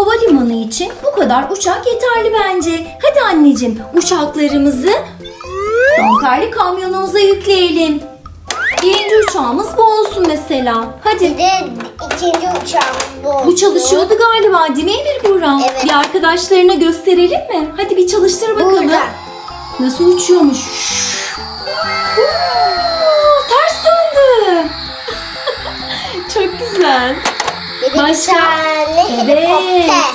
havalimanı için bu kadar uçak yeterli bence. Hadi anneciğim uçaklarımızı damperli kamyonumuza yükleyelim. Birinci uçağımız bu olsun mesela. Hadi. Bir de ikinci uçağımız bu olsun. Bu çalışıyordu galiba değil mi Emir Buğra? Evet. Bir arkadaşlarına gösterelim mi? Hadi bir çalıştır bakalım. Burada. Nasıl uçuyormuş? Oo, ters döndü. Çok güzel. Bir de Başka? bir tane Evet. helikopter.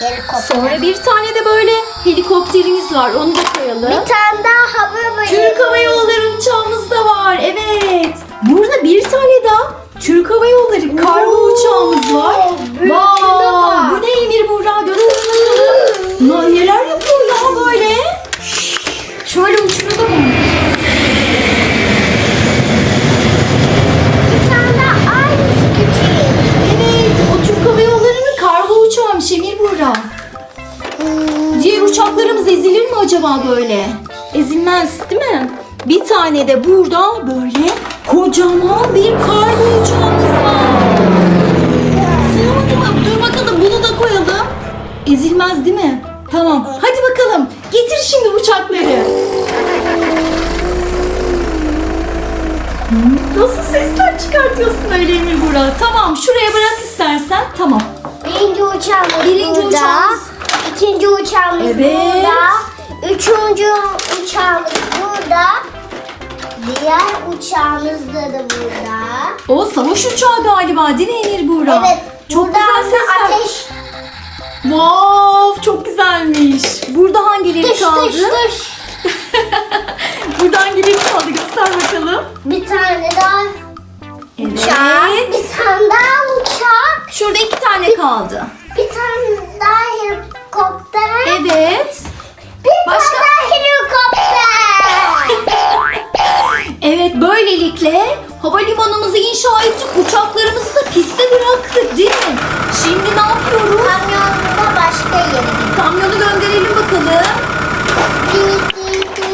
Helikopter. Sonra bir tane de böyle helikopterimiz var. Onu da koyalım. bir tane daha hava böyle. Türk Hava Yolları uçağımız da var. Evet. Burada bir tane daha Türk Hava Yolları kargo Oo, uçağımız var. bak. Bu ne Emir Buğra? Göster bakalım. Neler yapıyor ya böyle? Şöyle uçuralım. Bir Ezilmez değil mi? Bir tane de burada böyle kocaman bir kargo uçağımız var. Sığmadı mı? Dur bakalım bunu da koyalım. Ezilmez değil mi? Tamam. Hadi bakalım. Getir şimdi uçakları. Nasıl sesler çıkartıyorsun öyle Emir Burak? Tamam şuraya bırak istersen. Tamam. Birinci uçağımız Birinci burada. uçağımız. İkinci uçağımız Evet. burada. Üçüncü uçağımız burada. Diğer uçağımız da, da burada. O savaş uçağı galiba değil mi Emir Buğra? Evet. Çok güzel sesler. ateş. Wow, çok güzelmiş. Burada hangileri Dış kaldı? dış dış. Burada hangileri kaldı? Göster bakalım. Bir tane daha uçak. Evet. Bir tane daha uçak. Şurada iki tane kaldı. Bir tane daha helikopter. Evet. Başka? Evet böylelikle havalimanımızı inşa ettik. Uçaklarımızı da piste bıraktık değil mi? Şimdi ne yapıyoruz? Kamyonda başka yere Kamyonu gönderelim bakalım.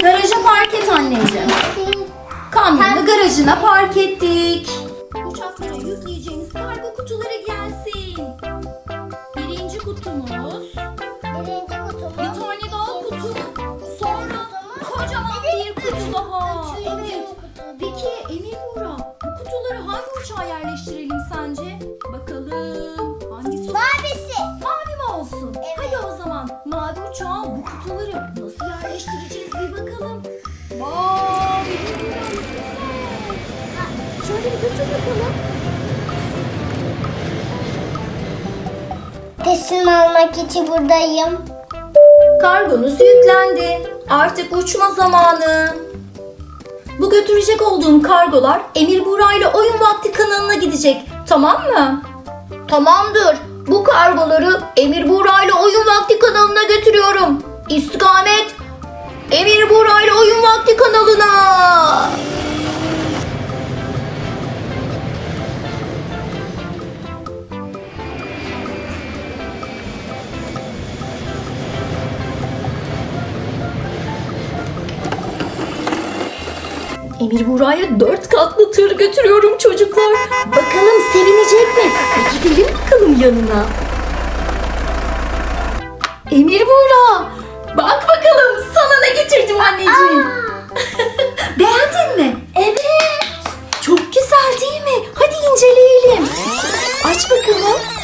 Garaja park et anneciğim. Kamyonu garajına park ettik. Bakalım. Teslim almak için buradayım. Kargonuz yüklendi. Artık uçma zamanı. Bu götürecek olduğum kargolar Emir Buğra ile Oyun Vakti kanalına gidecek. Tamam mı? Tamamdır. Bu kargoları Emir Buğra ile Oyun Vakti kanalına götürüyorum. İstikamet Emir Buğra ile Oyun Vakti kanalına. Emir Buraya dört katlı tır götürüyorum çocuklar. Bakalım sevinecek mi? Bir gidelim bakalım yanına. Emir Buğra, bak bakalım sana ne getirdim anneciğim. Beğendin mi? Evet. Çok güzel değil mi? Hadi inceleyelim. Aç bakalım.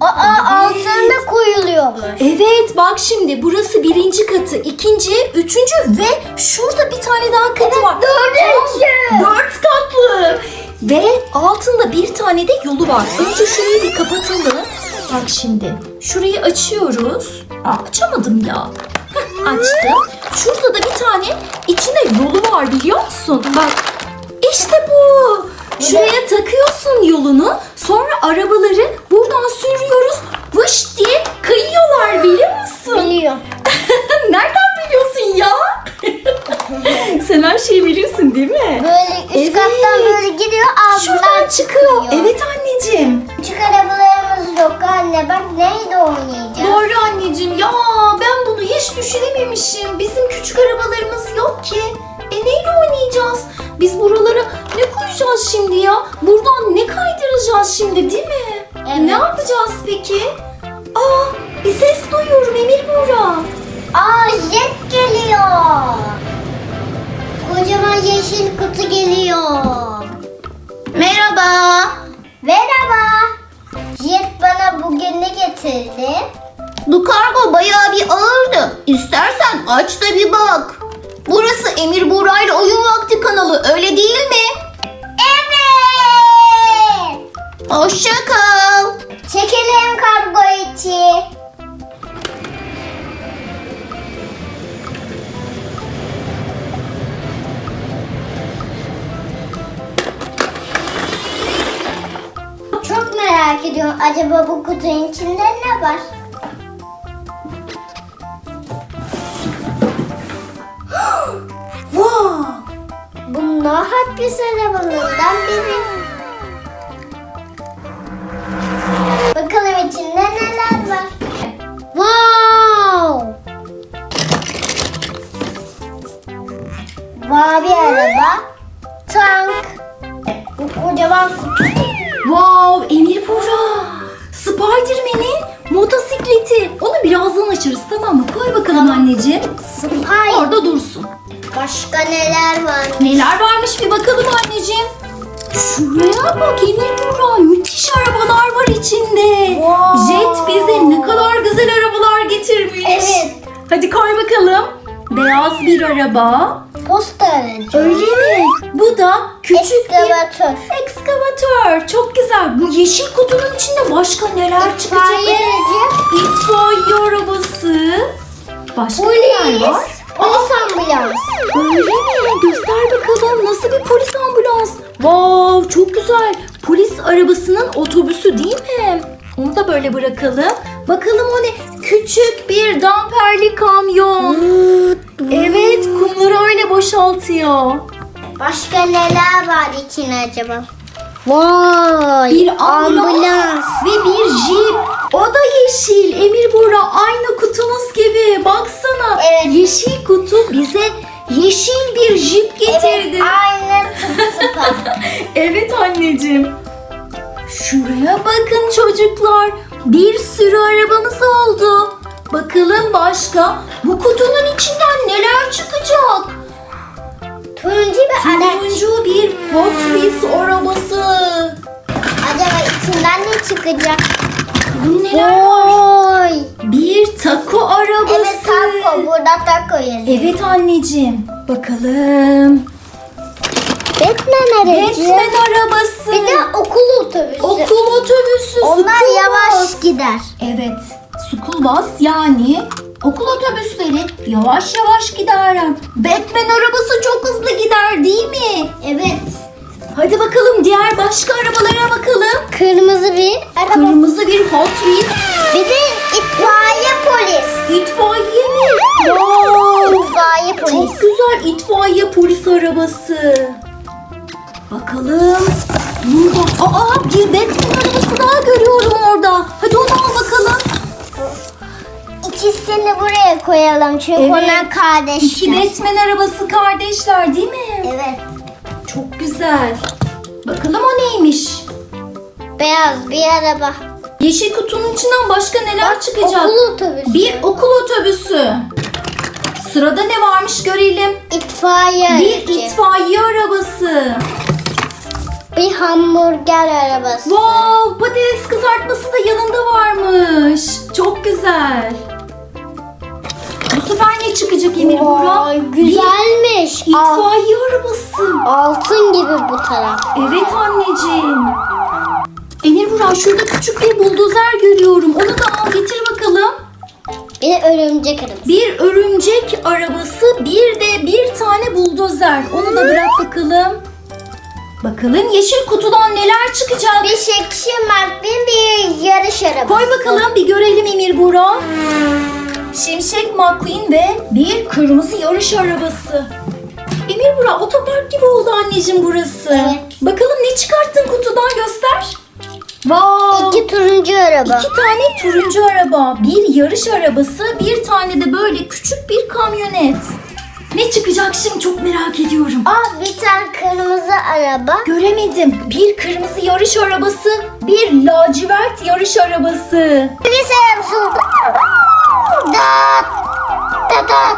Aa altında koyuluyormuş. Evet bak şimdi burası birinci katı, ikinci, üçüncü ve şurada bir tane daha katı var. dördüncü. Dört katlı. Ve altında bir tane de yolu var. Önce şurayı bir kapatalım. Bak şimdi şurayı açıyoruz. Aa, açamadım ya. Heh, açtım. Şurada da bir tane içine yolu var biliyor musun? Bak işte bu. Şuraya takıyorsun yolunu. Sonra arabaları buradan sürüyoruz. Vış diye kayıyorlar biliyor musun? Biliyorum. Nereden biliyorsun ya? Sen her şeyi bilirsin değil mi? Böyle üst Evet. kattan böyle gidiyor Şuradan altından çıkıyor. Evet anneciğim. Küçük arabalarımız yok anne. Bak neyle oynayacağız? Doğru anneciğim. Ya ben bunu hiç düşünememişim. Bizim küçük arabalarımız yok ki. E neyle oynayacağız? Biz buralara ne koyacağız şimdi ya? Buradan ne kaydıracağız şimdi değil mi? Evet. Ne yapacağız peki? Aa bir ses duyuyorum Emir Buğra. Aa jet geliyor. Kocaman yeşil kutu geliyor. Merhaba. Merhaba. Jet bana bugün ne getirdi? Bu kargo bayağı bir ağırdı. İstersen aç da bir bak. Burası Emir Buğra ile Oyun Vakti kanalı öyle değil mi? Evet. Hoşça kal. Çekelim kargo içi. Çok merak ediyorum. Acaba bu kutunun içinde ne var? Hapis arabalarından biri. Bakalım içinde neler var. Wow! Mavi araba, tank, bu kocaman kutu. Wow Emir Buğra. Spiderman'in motosikleti. Onu birazdan açarız tamam mı? Koy bakalım anneciğim. Spy. Orada dursun. Başka neler var? Neler varmış bir bakalım anneciğim. Şuraya bak Emir Buğra. Müthiş arabalar var içinde. Wow. Jet bize ne kadar güzel arabalar getirmiş. Evet. Hadi koy bakalım. Beyaz bir araba. Posta aracı. Öyle mi? Bu da küçük bir Ekskavatör. ekskavatör. Çok güzel. Bu yeşil kutunun içinde başka neler çıkacak? İtfaiye aracı. İtfaiye arabası. Başka neler var? Polis ambulans. Öyle mi? Göster bakalım. Nasıl bir polis ambulans? Wow çok güzel. Polis arabasının otobüsü değil mi? Onu da böyle bırakalım. Bakalım o ne? Küçük bir damperli kamyon. Evet kumları öyle boşaltıyor. Başka neler var içine acaba? Vay. Bir ambulans, ve bir jip. O da yeşil. Emir Bora aynı kutumuz gibi. Baksana. Evet. Yeşil kutu bize yeşil bir jip getirdi. Evet, tıpa. Evet anneciğim. Şuraya bakın çocuklar. Bir sürü arabamız oldu. Bakalım başka bu kutunun içinden neler çıkacak? Turuncu bir. Turuncu bir Hot Wheels arabası. Acaba içinden ne çıkacak? Bu neler var? Vay. Bir taco arabası. Evet taco. Burada taco yazıyor. Evet anneciğim. Bakalım. Batman Batman arabası. Bir de okul otobüsü. Okul otobüsü. Onlar school yavaş bus. gider. Evet. School bus yani okul otobüsleri yavaş yavaş gider. Batman arabası çok hızlı gider değil mi? Evet. Hadi bakalım diğer başka arabalara bakalım. Kırmızı bir araba. Kırmızı bir Hot Wheels. Bir de itfaiye polis. İtfaiye mi? Wow. İtfaiye polis. Çok güzel itfaiye polis arabası. Bakalım. Burada. Aa bir Batman arabası daha görüyorum orada. Hadi onu al bakalım. İkisini buraya koyalım çünkü Evet. onlar kardeşler. İki Batman arabası kardeşler değil mi? Evet. Çok güzel. Bakalım o neymiş? Beyaz bir araba. Yeşil kutunun içinden başka neler çıkacak? Okul otobüsü. Bir okul otobüsü. Sırada ne varmış görelim. itfaiye Bir aracı. itfaiye arabası. Bir hamburger arabası. Wow, patates kızartması da yanında varmış. Çok güzel. Bu sefer ne çıkacak Emir Burak? Vay, güzelmiş. Bir Al- itfaiye arabası. altın gibi bu taraf. Evet anneciğim. Emir Burak şurada küçük bir buldozer görüyorum. Onu da al getir bakalım. Bir de örümcek arabası. Bir örümcek arabası, bir de bir tane buldozer. Onu da bırak bakalım. Bakalım yeşil kutudan neler çıkacak. Bir Şekşi Mark'ın bir yarış arabası. Koy bakalım bir görelim Emir Burak. Şimşek McQueen ve bir kırmızı yarış arabası. Emir Burak otopark gibi oldu anneciğim burası. Evet. Bakalım ne çıkarttın kutudan göster. Wow. İki turuncu araba. İki tane turuncu araba. Bir yarış arabası, bir tane de böyle küçük bir kamyonet. Ne çıkacak şimdi çok merak ediyorum. Aa bir tane kırmızı araba. Göremedim. Bir kırmızı yarış arabası, bir lacivert yarış arabası. Bir Samsung. Da da da.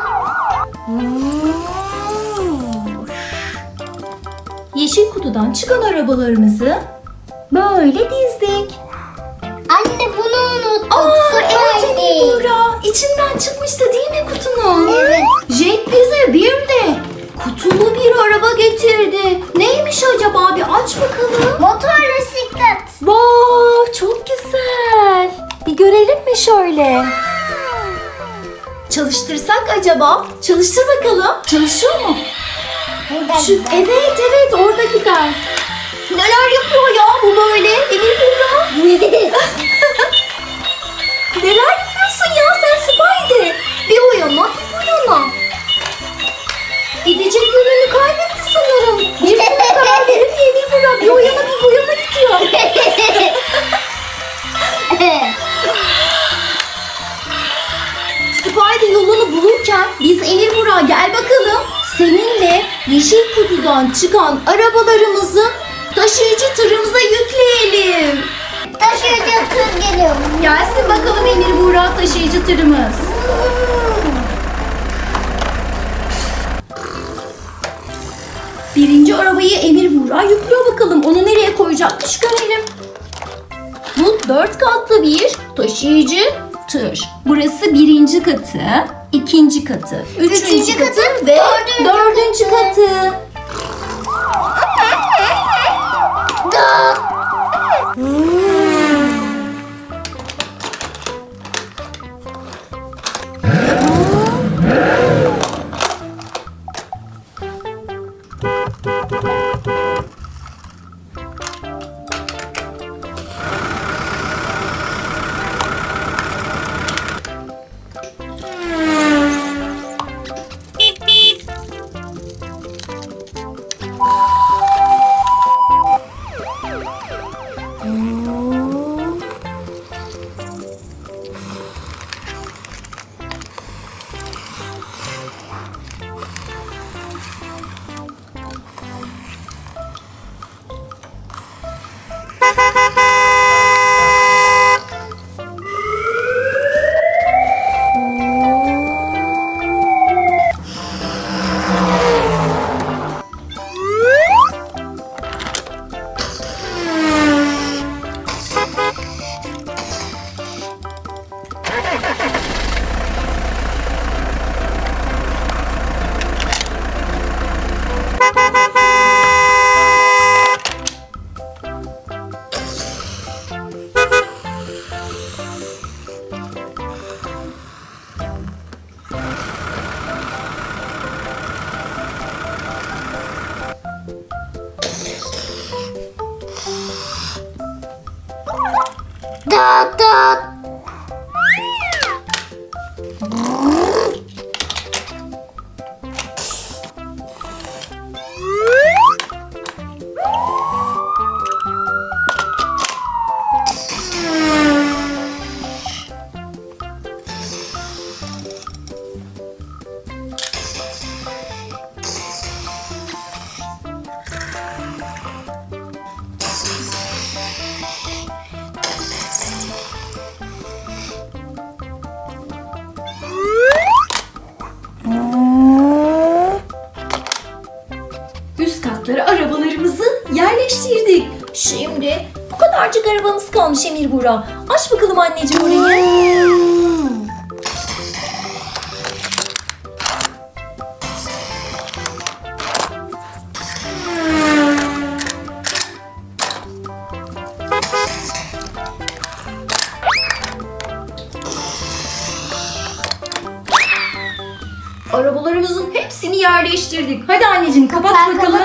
Yeşil kutudan çıkan arabalarımızı böyle dizdik. Anne bunu unuttuk. Aa evet Buğra. İçinden çıkmıştı değil mi kutunun? Evet. Jack bize bir de kutulu bir araba getirdi. Neymiş acaba bir aç bakalım. Motor bisiklet. Wow çok güzel. Bir görelim mi şöyle? Çalıştırsak acaba? Çalıştır bakalım. Çalışıyor mu? Şu, evet evet orada gider. Neler yapıyor ya bu böyle? Emir Buğra. Neler yapıyorsun ya sen Spidey? Bir o yana bir bu yana. Gidecek yönünü kaybetti sanırım. Bir türlü karar verip Emir Buğra bir o yana bir bu yana gidiyor. Spidey yolunu bulurken biz Emir Buğra gel bakalım. Seninle yeşil kutudan çıkan arabalarımızı taşıyıcı tırımıza yükleyelim. Taşıyıcı tır geliyor. Gelsin bakalım Emir Buğra taşıyıcı tırımız. Birinci arabayı Emir Buğra yüklüyor bakalım. Onu nereye koyacakmış görelim. Bu dört katlı bir taşıyıcı tır. Burası birinci katı, ikinci katı, üçüncü, Üçüncü katı, katı, ve dördüncü dördüncü katı. Hum. Kalmış Emir Buğra. Aç bakalım anneciğim orayı. Arabalarımızın hepsini yerleştirdik. Hadi anneciğim kapat Kapat, bakalım